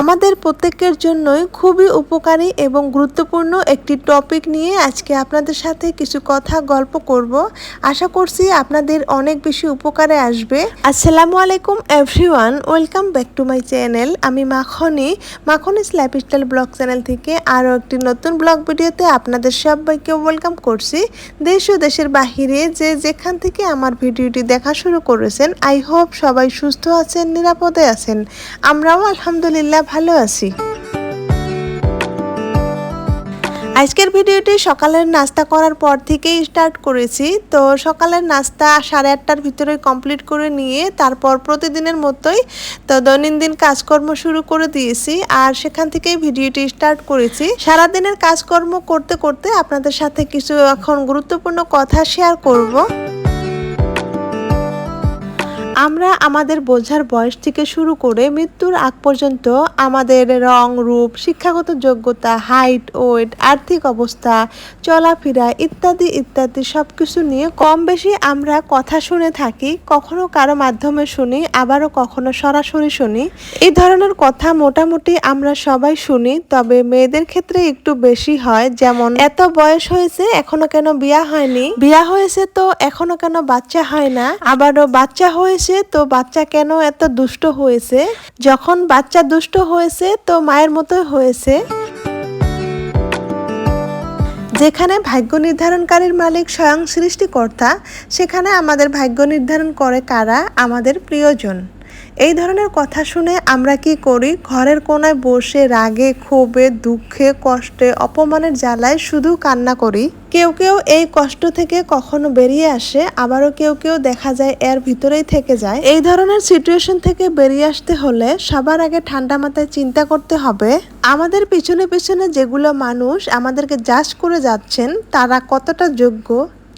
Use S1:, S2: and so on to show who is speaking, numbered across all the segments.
S1: আমাদের প্রত্যেকের জন্যই খুবই উপকারী এবং গুরুত্বপূর্ণ একটি টপিক নিয়ে আজকে আপনাদের সাথে কিছু কথা, গল্প করব। আশা করছি আপনাদের অনেক বেশি উপকারে আসবে। আসসালামু আলাইকুম everyone, welcome back to my channel. আমি Makhni, Makhnis lifestyle blog channel থেকে আরও একটি নতুন ব্লগ ভিডিওতে আপনাদের সবাইকে ওয়েলকাম করছি। দেশ ও দেশের বাহিরে যে যেখান থেকে আমার ভিডিওটি দেখা শুরু করেছেন, আই হোপ সবাই সুস্থ আছেন, নিরাপদে আছেন। আমরাও আলহামদুলিল্লাহ ভালো আছি। আজকের ভিডিওটি সকালের নাস্তা করার পর থেকেই স্টার্ট করেছি। তো সকালের নাস্তা সাড়ে আটটার ভিতরে কমপ্লিট করে নিয়ে তারপর প্রতিদিনের মতোই তো দৈনন্দিন কাজকর্ম শুরু করে দিয়েছি আর সেখান থেকেই ভিডিওটি স্টার্ট করেছি। সারাদিনের কাজকর্ম করতে করতে আপনাদের সাথে কিছু এখন গুরুত্বপূর্ণ কথা শেয়ার করব। আমরা আমাদের বোঝার বয়স থেকে শুরু করে মৃত্যুর আগ পর্যন্ত আমাদের রং, রূপ, শিক্ষাগত যোগ্যতা হাইট ওয়েট আর্থিক অবস্থা, চলাফেরা ইত্যাদি ইত্যাদি সব কিছু নিয়ে কম বেশি আমরা কথা শুনে থাকি, কখনো কারও মাধ্যমে শুনি, আবারও কখনো সরাসরি শুনি। এই ধরনের কথা মোটামুটি আমরা সবাই শুনি, তবে মেয়েদের ক্ষেত্রে একটু বেশি হয়, যেমন, এত বয়স হয়েছে, এখনও কেন বিয়া হয়নি? বিয়া হয়েছে তো, এখনও কেন বাচ্চা হয় না? আবারও বাচ্চা হয়েছে তো বাচ্চা কেন এত দুষ্ট হয়েছে? যখন বাচ্চা দুষ্ট হয়েছে, তো মায়ের মতো হয়েছে। যেখানে ভাগ্য নির্ধারণকারীর মালিক স্বয়ং সৃষ্টিকর্তা, সেখানে আমাদের ভাগ্য নির্ধারণ করে কারা? আমাদের প্রিয়জন। এই ধরনের কথা শুনে আমরা কি করি? ঘরের কোনায় বসে রাগে, ক্ষোভে, দুঃখে, কষ্টে, অপমানের জ্বালায় শুধু কান্না করি। কেউ কেউ এই কষ্ট থেকে কখনো বেরিয়ে আসে, আবারও কেউ কেউ দেখা যায় এর ভিতরেই থেকে যায়। এই ধরনের সিচুয়েশন থেকে বেরিয়ে আসতে হলে সবার আগে ঠান্ডা মাথায় চিন্তা করতে হবে, আমাদের পিছনে পিছনে যেগুলো মানুষ আমাদেরকে জাজ করে যাচ্ছেন, তারা কতটা যোগ্য?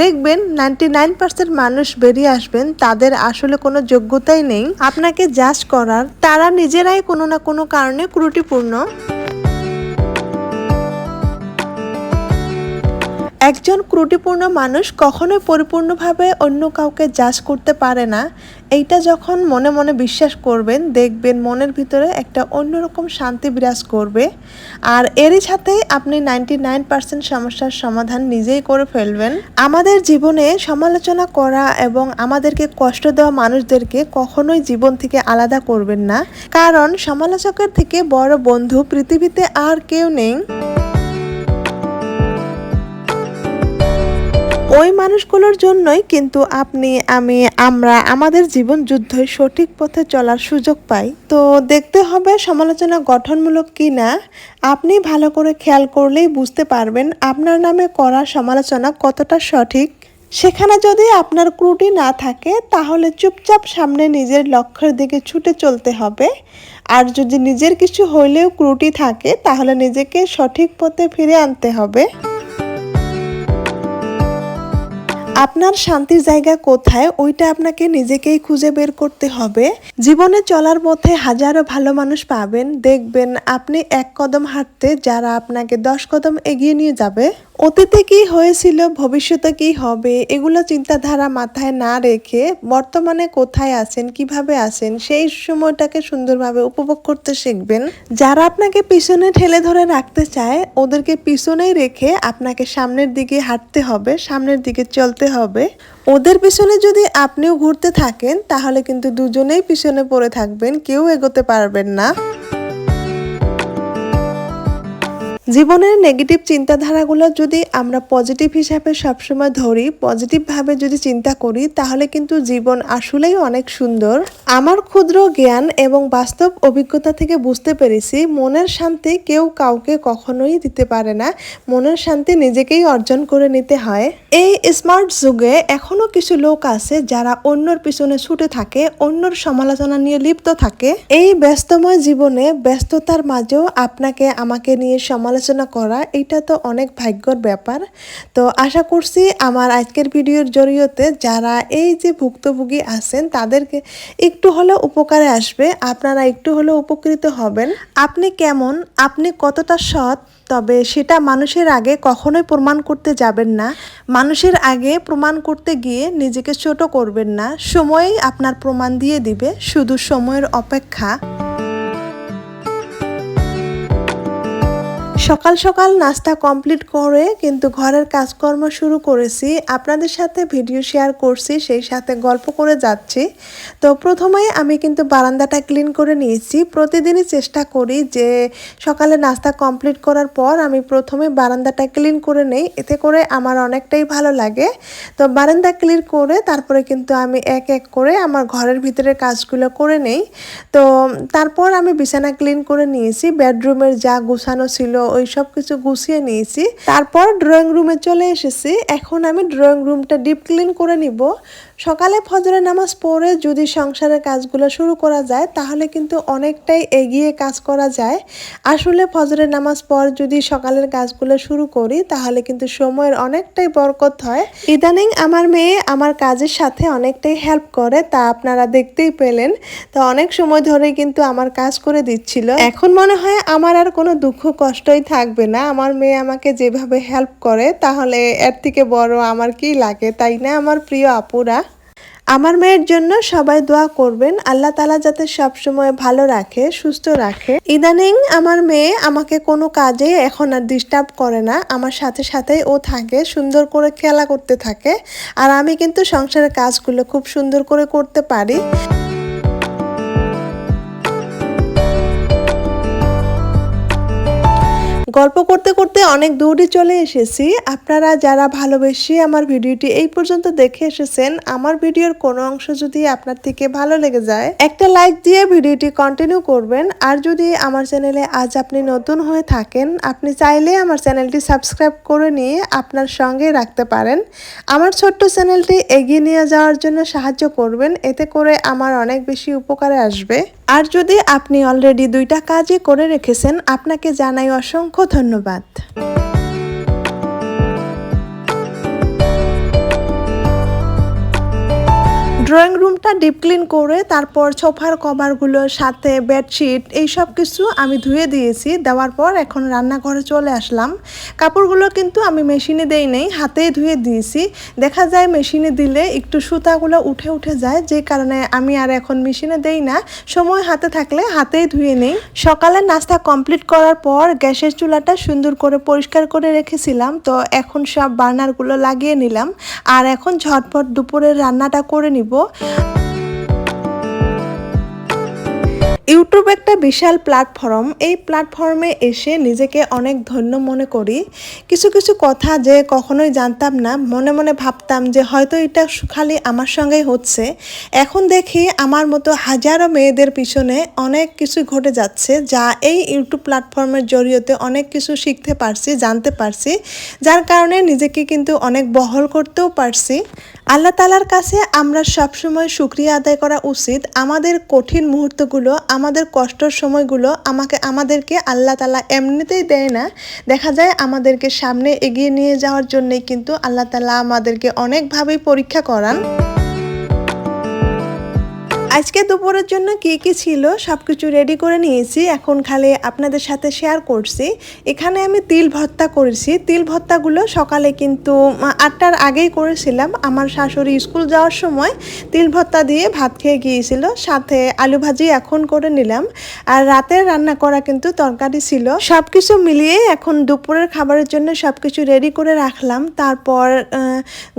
S1: দেখবেন নাইনটি নাইন পার্সেন্ট মানুষ বেরিয়ে আসবেন, তাদের আসলে কোনো যোগ্যতাই নেই। আপনাকে জাজ করার, তারা নিজেরাই কোনো না কোনো কারণে ত্রুটিপূর্ণ। একজন ত্রুটিপূর্ণ মানুষ কখনোই পরিপূর্ণভাবে অন্য কাউকে জাজ করতে পারে না। এইটা যখন মনে মনে বিশ্বাস করবেন, দেখবেন মনের ভিতরে একটা অন্যরকম শান্তি বিরাজ করবে। আর এরই সাথে আপনি নাইনটি নাইন পার্সেন্ট সমস্যার সমাধান নিজেই করে ফেলবেন। আমাদের জীবনে সমালোচনা করা এবং আমাদেরকে কষ্ট দেওয়া মানুষদেরকে কখনোই জীবন থেকে আলাদা করবেন না। কারণ সমালোচকের থেকে বড় বন্ধু পৃথিবীতে আর কেউ নেই। ওই মানুষগুলোর জন্যই কিন্তু আপনি, আমি, আমরা, আমাদের জীবন যুদ্ধে সঠিক পথে চলার সুযোগ পাই। তো দেখতে হবে সমালোচনা গঠনমূলক কি না আপনি ভালো করে খেয়াল করলেই বুঝতে পারবেন আপনার নামে করা সমালোচনা কতটা সঠিক। সেখানে যদি আপনার ক্রুটি না থাকে, তাহলে চুপচাপ সামনে নিজের লক্ষ্যের দিকে ছুটে চলতে হবে। আর যদি নিজের কিছু হইলেও ক্রুটি থাকে, তাহলে নিজেকে সঠিক পথে ফিরে আনতে হবে। আপনার শান্তির জায়গা কোথায়, ওইটা আপনাকে নিজেকেই খুঁজে বের করতে হবে। জীবনে চলার পথে হাজারো ভালো মানুষ পাবেন। দেখবেন আপনি এক কদম হাঁটতে, যারা আপনাকে দশ কদম এগিয়ে নিয়ে যাবে অতীতে কি হয়েছিল, ভবিষ্যতে কি হবে, এগুলো চিন্তাধারা মাথায় না রেখে বর্তমানে কোথায় আছেন, কীভাবে আছেন, সেই সময়টাকে সুন্দরভাবে উপভোগ করতে শিখবেন। যারা আপনাকে পিছনে ঠেলে ধরে রাখতে চায়, ওদেরকে পিছনেই রেখে আপনাকে সামনের দিকে হাঁটতে হবে, সামনের দিকে চলতে হবে। ওদের পিছনে যদি আপনিও ঘুরতে থাকেন, তাহলে কিন্তু দুজনেই পিছনে পড়ে থাকবেন, কেউ এগোতে পারবেন না। জীবনের নেগেটিভ চিন্তাধারাগুলো যদি আমরা পজিটিভ হিসাবে সবসময় ধরি পজিটিভভাবে যদি চিন্তা করি, তাহলে কিন্তু জীবন আসলেই অনেক সুন্দর। আমার ক্ষুদ্র জ্ঞান এবং বাস্তব অভিজ্ঞতা থেকে বুঝতে পেরেছি, মনের শান্তি কেউ কাউকে কখনোই দিতে পারে না। মনের শান্তি নিজেকেই অর্জন করে নিতে হয়। এই স্মার্ট যুগে এখনও কিছু লোক আছে যারা অন্যর পিছনে ছুটে থাকে, অন্যর সমালোচনা নিয়ে লিপ্ত থাকে। এই ব্যস্তময় জীবনে ব্যস্ততার মাঝেও আপনাকে আমাকে নিয়ে সমালোচনা আলোচনা করা এটা তো অনেক ভাগ্যর ব্যাপার। তো আশা করছি আমার আজকের ভিডিওর জড়িয়তে যারা এই যে ভুক্তভোগী আছেন, তাদেরকে একটু হলেও উপকারে আসবে। আপনারা একটু হলেও উপকৃত হবেন। আপনি কেমন? আপনি কতটা সৎ? তবে সেটা মানুষের আগে কখনোই প্রমাণ করতে যাবেন না। মানুষের আগে প্রমাণ করতে গিয়ে নিজেকে ছোট করবেন না। সময়ই আপনার প্রমাণ দিয়ে দিবে। শুধু সময়ের অপেক্ষা। সকাল সকাল নাস্তা কমপ্লিট করে কিন্তু ঘরের কাজকর্ম শুরু করেছি। আপনাদের সাথে ভিডিও শেয়ার করছি, সেই সাথে গল্প করে যাচ্ছি। তো প্রথমে আমি কিন্তু বারান্দাটা ক্লিন করে নিয়েছি। প্রতিদিনই চেষ্টা করি যে সকালে নাস্তা কমপ্লিট করার পর আমি প্রথমে বারান্দাটা ক্লিন করে নেই। এতে করে আমার অনেকটাই ভালো লাগে। তো বারান্দা ক্লিন করে তারপরে কিন্তু আমি এক এক করে আমার ঘরের ভিতরে কাজগুলো করে নেই। তো তারপর আমি বিছানা ক্লিন করে নিয়েছি। বেডরুমের যা গুছানো ছিল ওই সব কিছু গুছিয়ে নিয়েছি। তারপর ড্রয়িং রুমে চলে এসেছি। এখন আমি ড্রয়িং রুমটা ডিপ ক্লিন করে নিব। সকালে ফজরের নামাজ পড়ে যদি সংসারের কাজগুলো শুরু করা যায়, তাহলে কিন্তু অনেকটাই এগিয়ে কাজ করা যায়। আসলে ফজরের নামাজ পর যদি সকালের কাজগুলো শুরু করি, তাহলে কিন্তু সময়ের অনেকটাই বরকত হয়। ইদানিং আমার মেয়ে আমার কাজের সাথে অনেকটাই হেল্প করে, তা আপনারা দেখতেই পেলেন। তো অনেক সময় ধরে কিন্তু আমার কাজ করে দিচ্ছিল। এখন মনে হয় আমার আর কোনো দুঃখ কষ্টই থাকবে না। আমার মেয়ে আমাকে যেভাবে হেল্প করে, তাহলে এর থেকে বড় আমার কি লাগে, তাই না আমার প্রিয় আপুরা? আমার মেয়ের জন্য সবাই দোয়া করবেন। আল্লাহ তালা যাতে সবসময় ভালো রাখে, সুস্থ রাখে। ইদানিং আমার মেয়ে আমাকে কোনো কাজে এখন আর ডিস্টার্ব করে না। আমার সাথে সাথেই ও থাকে, সুন্দর করে খেলা করতে থাকে। আর আমি কিন্তু সংসারের কাজগুলো খুব সুন্দর করে করতে পারি। গল্প করতে করতে অনেক দূরই চলে এসেছি। আপনারা যারা ভালোবেসে আমার ভিডিওটি এই পর্যন্ত দেখে এসেছেন, আমার ভিডিওর কোনো অংশ যদি আপনার থেকে ভালো লেগে যায়, একটা লাইক দিয়ে ভিডিওটি কন্টিনিউ করবেন। আর যদি আমার চ্যানেলে আজ আপনি নতুন হয়ে থাকেন, আপনি চাইলে আমার চ্যানেলটি সাবস্ক্রাইব করে নিয়ে আপনার সঙ্গে রাখতে পারেন। আমার ছোট্ট চ্যানেলটি এগিয়ে নিয়ে যাওয়ার জন্য সাহায্য করবেন, এতে করে আমার অনেক বেশি উপকারে আসবে। আর যদি আপনি অলরেডি দুইটা কাজই করে রেখেছেন আপনাকে জানাই অসংখ্য ধন্যবাদ। ড্রয়িং ডিপ ক্লিন করে তারপর সোফার কভারগুলোর সাথে বেডশিট এই সব কিছু আমি ধুয়ে দিয়েছি। দেওয়ার পর এখন রান্নাঘরে চলে আসলাম। কাপড়গুলো কিন্তু আমি মেশিনে দেই নেই, হাতেই ধুয়ে দিয়েছি। দেখা যায় মেশিনে দিলে একটু সুতাগুলো উঠে উঠে যায়, যে কারণে আমি আর এখন মেশিনে দেই না। সময় হাতে থাকলে হাতেই ধুয়ে নেই। সকালে নাস্তা কমপ্লিট করার পর গ্যাসের চুলাটা সুন্দর করে পরিষ্কার করে রেখেছিলাম। তো এখন সব বার্নারগুলো লাগিয়ে নিলাম। আর এখন ঝটপট দুপুরের রান্নাটা করে নিব। ইউটিউব একটা বিশাল প্ল্যাটফর্ম এই প্ল্যাটফর্মে এসে নিজেকে অনেক ধন্য মনে করি। কিছু কিছু কথা যে কখনোই জানতাম না, মনে মনে ভাবতাম যে হয়তো এটা খালি আমার সঙ্গেই হচ্ছে। এখন দেখি আমার মতো হাজারো মেয়েদের পিছনে অনেক কিছু ঘটে যাচ্ছে, যা এই ইউটিউব প্ল্যাটফর্মের জড়িয়তে অনেক কিছু শিখতে পারছি, জানতে পারছি। যার কারণে নিজেকে কিন্তু অনেক বহল করতেও পারছি। আল্লাহ তালার কাছে আমরা সবসময় সুক্রিয়া আদায় করা উচিত। আমাদের কঠিন মুহূর্তগুলো আমাদের কষ্টর সময়গুলো আমাকে, আমাদেরকে আল্লাহ তালা এমনিতেই দেয় না। দেখা যায় আমাদেরকে সামনে এগিয়ে নিয়ে যাওয়ার জন্যই কিন্তু আল্লাহ তালা আমাদেরকে অনেকভাবেই পরীক্ষা করান। আজকে দুপুরের জন্য কি কি ছিল সব কিছু রেডি করে নিয়েছি। এখন খালি আপনাদের সাথে শেয়ার করছি। এখানে আমি তিল ভর্তা করেছি। তিল ভর্তাগুলো সকালে কিন্তু আটটার আগেই করেছিলাম। আমার শাশুড়ি স্কুল যাওয়ার সময় তিল ভর্তা দিয়ে ভাত খেয়ে গিয়েছিল। সাথে আলু ভাজি এখন করে নিলাম। আর রাতে রান্না করা কিন্তু তরকারি ছিল। সব কিছু মিলিয়ে এখন দুপুরের খাবারের জন্য সব কিছু রেডি করে রাখলাম। তারপর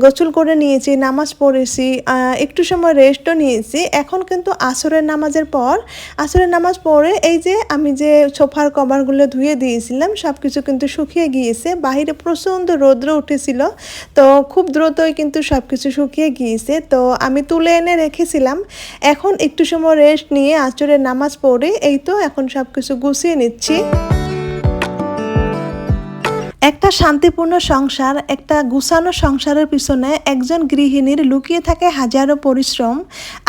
S1: গোসল করে নিয়েছি, নামাজ পড়েছি একটু সময় রেস্টও নিয়েছি। এখন কিন্তু আসরের নামাজের পর, আসরের নামাজ পরে এই যে আমি যে সোফার কভারগুলো ধুয়ে দিয়েছিলাম সব কিছু কিন্তু শুকিয়ে গিয়েছে। বাহিরে প্রচণ্ড রৌদ্র উঠেছিল, তো খুব দ্রুতই কিন্তু সব কিছু শুকিয়ে গিয়েছে। তো আমি তুলে এনে রেখেছিলাম। এখন একটু সময় রেস্ট নিয়ে আসরের নামাজ পড়ে, এই তো এখন সব কিছু গুছিয়ে নিচ্ছি। একটা শান্তিপূর্ণ সংসার, একটা গুছানো সংসারের পিছনে একজন গৃহিণীর লুকিয়ে থাকে হাজারো পরিশ্রম।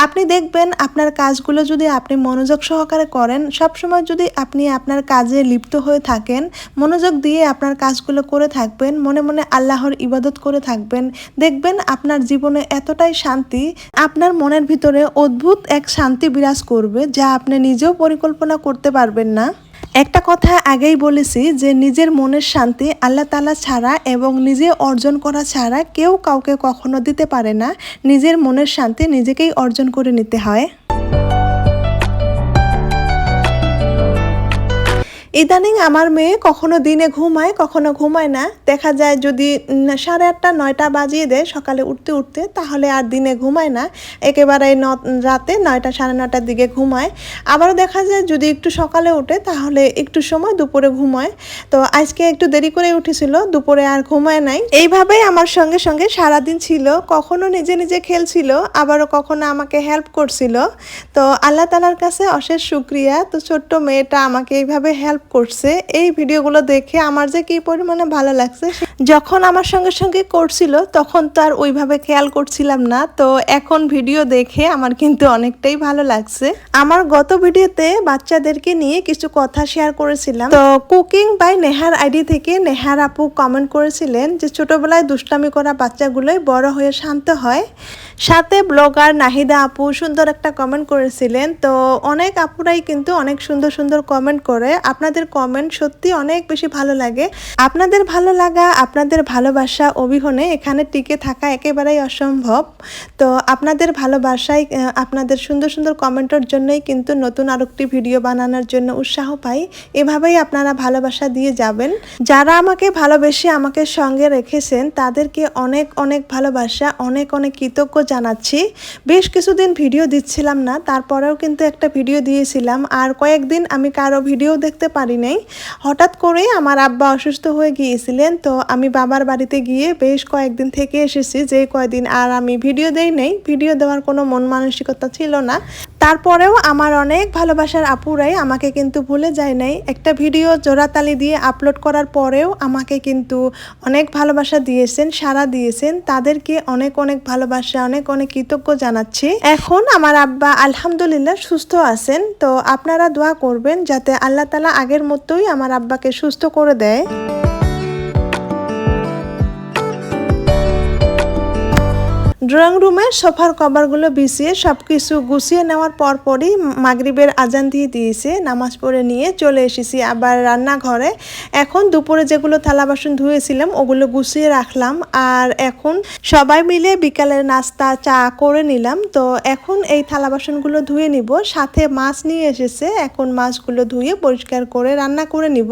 S1: আপনি দেখবেন আপনার কাজগুলো যদি আপনি মনোযোগ সহকারে করেন, সবসময় যদি আপনি আপনার কাজে লিপ্ত হয়ে থাকেন, মনোযোগ দিয়ে আপনার কাজগুলো করে থাকবেন, মনে মনে আল্লাহর ইবাদত করে থাকবেন, দেখবেন আপনার জীবনে এতটাই শান্তি, আপনার মনের ভিতরে অদ্ভুত এক শান্তি বিরাজ করবে যা আপনি নিজেও পরিকল্পনা করতে পারবেন না। একটা কথা আগেই বলেছি যে নিজের মনের শান্তি আল্লাহ তালা ছাড়া এবং নিজে অর্জন করা ছাড়া কেউ কাউকে কখনো দিতে পারে না। নিজের মনের শান্তি নিজেকেই অর্জন করে নিতে হয়। ইদানিং আমার মেয়ে কখনো দিনে ঘুমায়, কখনো ঘুমায় না। দেখা যায় যদি সাড়ে আটটা, নয়টা বাজিয়ে দেয় সকালে উঠতে উঠতে, তাহলে আর দিনে ঘুমায় না। একেবারে ন- রাতে নয়টা, সাড়ে নটার দিকে ঘুমায়। আবারও দেখা যায় যদি একটু সকালে ওঠে, তাহলে একটু সময় দুপুরে ঘুমায়। তো আজকে একটু দেরি করে উঠেছিল, দুপুরে আর ঘুমায় নাই। এইভাবেই আমার সঙ্গে সঙ্গে সারাদিন ছিল। কখনো নিজে নিজে খেলছিল, আবারও কখনো আমাকে হেল্প করছিল। তো আল্লাহ তালার কাছে অশেষ শুক্রিয়া। তো ছোট্ট মেয়েটা আমাকে এইভাবে হেল্প করছে, এই ভিডিওগুলো দেখে আমার যে কি পরিমাণে ভালো লাগছে যখন আমার সঙ্গে সঙ্গে করছিল, তখন তো আর ওইভাবে খেয়াল করছিলাম না। তো এখন ভিডিও দেখে আমার কিন্তু অনেকটাই ভালো লাগছে। আমার গত ভিডিওতে বাচ্চাদেরকে নিয়ে কিছু কথা শেয়ার করেছিলাম। তো কুকিং বাই নেহার আইডি থেকে নেহার আপু কমেন্ট করেছিলেন যে, ছোটবেলায় দুষ্টামি করা বাচ্চাগুলোই বড় হয়ে শান্ত হয়। সাথে ব্লগার নাহিদা আপু সুন্দর একটা কমেন্ট করেছিলেন। তো অনেক আপুরাই কিন্তু অনেক সুন্দর সুন্দর কমেন্ট করে। আপনাদের কমেন্ট সত্যি অনেক বেশি ভালো লাগে। আপনাদের ভালো লাগা, আপনাদের ভালোবাসা অবিহনে এখানে টিকে থাকা একেবারেই অসম্ভব। তো আপনাদের ভালোবাসায় আপনাদের সুন্দর সুন্দর কমেন্টের জন্যই কিন্তু নতুন আরেকটি ভিডিও বানানোর জন্য উৎসাহ পাই। এভাবেই আপনারা ভালোবাসা দিয়ে যাবেন। যারা আমাকে ভালোবেসে আমাকে সঙ্গে রেখেছেন, তাদেরকে অনেক অনেক ভালোবাসা, অনেক অনেক কৃতজ্ঞ জানাচ্ছি। বেশ কিছুদিন ভিডিও দিচ্ছিলাম না, তারপরেও কিন্তু একটা ভিডিও দিয়েছিলাম। আর কয়েকদিন আমি কারও ভিডিও দেখতে পারি নাই। হঠাৎ করে আমার আব্বা অসুস্থ হয়ে গিয়েছিলেন, তো আমি বাবার বাড়িতে গিয়ে বেশ কয়েকদিন থেকে এসেছি যে কয়েকদিন আর আমি ভিডিও দেই নেই। ভিডিও দেওয়ার কোনো মন মানসিকতা ছিল না। তারপরেও আমার অনেক ভালোবাসার আপুরাই আমাকে কিন্তু ভুলে যায় নাই। একটা ভিডিও জোড়াতালি দিয়ে আপলোড করার পরেও আমাকে কিন্তু অনেক ভালোবাসা দিয়েছেন, সাড়া দিয়েছেন। তাদেরকে অনেক অনেক ভালোবাসা, অনেক অনেক অনেক কৃতজ্ঞ জানাচ্ছি। এখন আমার আব্বা আলহামদুলিল্লাহ সুস্থ আছেন, তো আপনারা দোয়া করবেন যাতে আল্লাহ তালা আগের মতোই আমার আব্বাকে সুস্থ করে দেয়। ড্রয়িং রুমে সোফার কভারগুলো বিছিয়ে সব কিছু গুছিয়ে নেওয়ার পরপরই মাগরিবের আজান দিয়ে দিয়েছে। নামাজ পড়ে নিয়ে চলে এসেছি আবার রান্নাঘরে। এখন দুপুরে যেগুলো থালা বাসন ধুয়েছিলাম, ওগুলো গুছিয়ে রাখলাম। আর এখন সবাই মিলে বিকালের নাস্তা, চা করে নিলাম। তো এখন এই থালা বাসনগুলো ধুয়ে নিব। সাথে মাছ নিয়ে এসেছে। এখন মাছগুলো ধুয়ে পরিষ্কার করে রান্না করে নিব।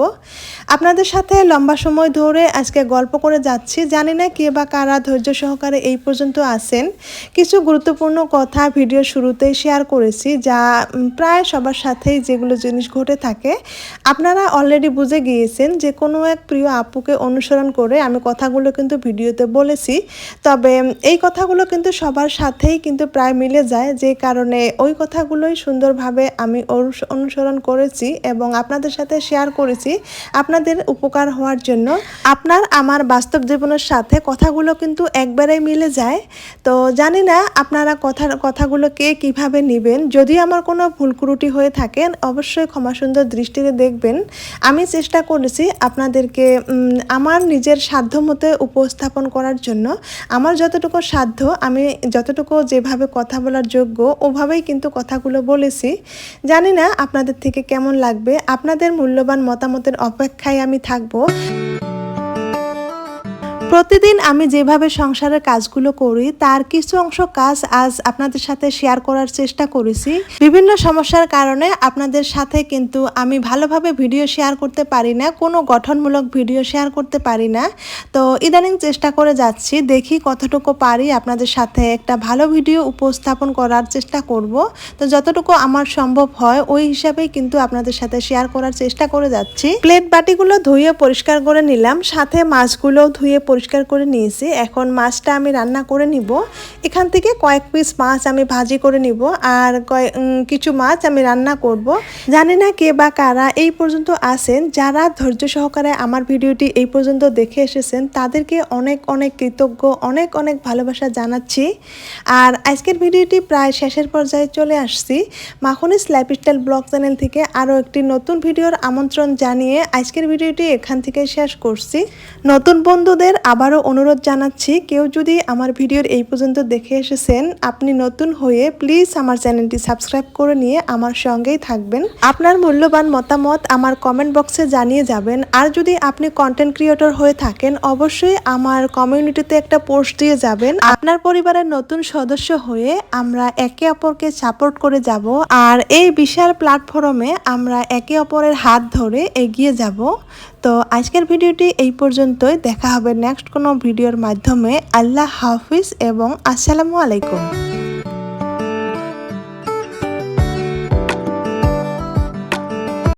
S1: আপনাদের সাথে লম্বা সময় ধরে আজকে গল্প করে যাচ্ছি। জানি না কে বা কারা ধৈর্য সহকারে এই পর্যন্ত আছেন। কিছু গুরুত্বপূর্ণ কথা ভিডিও শুরুতেই শেয়ার করেছি, যা প্রায় সবার সাথেই যেগুলো জিনিস ঘটে থাকে। আপনারা অলরেডি বুঝে গিয়েছেন যে, কোনো এক প্রিয় আপুকে অনুসরণ করে আমি কথাগুলো কিন্তু ভিডিওতে বলেছি। তবে এই কথাগুলো কিন্তু সবার সাথেই কিন্তু প্রায় মিলে যায়, যে কারণে ওই কথাগুলোই সুন্দরভাবে আমি অনুস- অনুসরণ করেছি এবং আপনাদের সাথে শেয়ার করেছি। আপনাদের উপকার হওয়ার জন্য। আপনার, আমার বাস্তব জীবনের সাথে কথাগুলো কিন্তু একবারেই মিলে যায়। তো জানি না আপনারা কথার, কথাগুলো কে কীভাবে নেবেন। যদি আমার কোনো ভুল ত্রুটি হয়ে থাকেন অবশ্যই ক্ষমা সুন্দর দৃষ্টিতে দেখবেন। আমি চেষ্টা করেছি আপনাদেরকে আমার নিজের সাধ্য মতে উপস্থাপন করার জন্য। আমার যতটুকু সাধ্য, আমি যতটুকু যেভাবে কথা বলার যোগ্য, ওভাবেই কিন্তু কথাগুলো বলেছি। জানি না আপনাদের থেকে কেমন লাগবে। আপনাদের মূল্যবান মতামতের অপেক্ষায় আমি থাকব। প্রতিদিন আমি যেভাবে সংসারের কাজগুলো করি, তার কিছু অংশ কাজ আজ আপনাদের সাথে শেয়ার করার চেষ্টা করেছি। বিভিন্ন সমস্যার কারণে আপনাদের সাথে কিন্তু আমি ভালোভাবে ভিডিও শেয়ার করতে পারি না, কোনো গঠনমূলক ভিডিও শেয়ার করতে পারি না। তো ইদানিং চেষ্টা করে যাচ্ছি, দেখি কতটুকু পারি আপনাদের সাথে একটা ভালো ভিডিও উপস্থাপন করার চেষ্টা করব। তো যতটুকু আমার সম্ভব হয়, ওই হিসাবেই কিন্তু আপনাদের সাথে শেয়ার করার চেষ্টা করে যাচ্ছি। প্লেট বাটিগুলো ধুয়ে পরিষ্কার করে নিলাম, সাথে মাছগুলো ধুয়ে পরিষ্কার করে নিয়েছি। এখন মাছটা আমি রান্না করে নিব। এখান থেকে কয়েক পিস মাছ আমি ভাজি করে নিব আর কিছু মাছ আমি রান্না করব। জানি না কে বা কারা এই পর্যন্ত আসেন যারা ধৈর্য সহকারে আমার ভিডিওটি এই পর্যন্ত দেখে এসেছেন, তাদেরকে অনেক অনেক কৃতজ্ঞ, অনেক অনেক ভালোবাসা জানাচ্ছি। আর আজকের ভিডিওটি প্রায় শেষের পর্যায়ে চলে আসছি। মাখনিস লাইফস্টাইল ব্লগ চ্যানেল থেকে আরও একটি নতুন ভিডিওর আমন্ত্রণ জানিয়ে আজকের ভিডিওটি এখান থেকে শেষ করছি। নতুন বন্ধুদের আবারও অনুরোধ জানাচ্ছি, কেউ যদি আমার ভিডিওর এই পর্যন্ত দেখে এসেছেন, আপনি নতুন হয়ে প্লিজ আমার চ্যানেলটি সাবস্ক্রাইব করে নিয়ে আমার সঙ্গেই থাকবেন। আপনার মূল্যবান মতামত আমার কমেন্ট বক্সে জানিয়ে যাবেন। আর যদি আপনি কন্টেন্ট ক্রিয়েটর হয়ে থাকেন, অবশ্যই আমার কমিউনিটিতে একটা পোস্ট দিয়ে যাবেন। আপনার পরিবারের নতুন সদস্য হয়ে আমরা একে অপরকে সাপোর্ট করে যাব। আর এই বিশাল প্ল্যাটফর্মে আমরা একে অপরের হাত ধরে এগিয়ে যাব। তো আজকের ভিডিওটি এই পর্যন্তই। দেখা হবে নেক্সট কোনো ভিডিওর মাধ্যমে। আল্লাহ হাফিজ এবং আসসালামু আলাইকুম।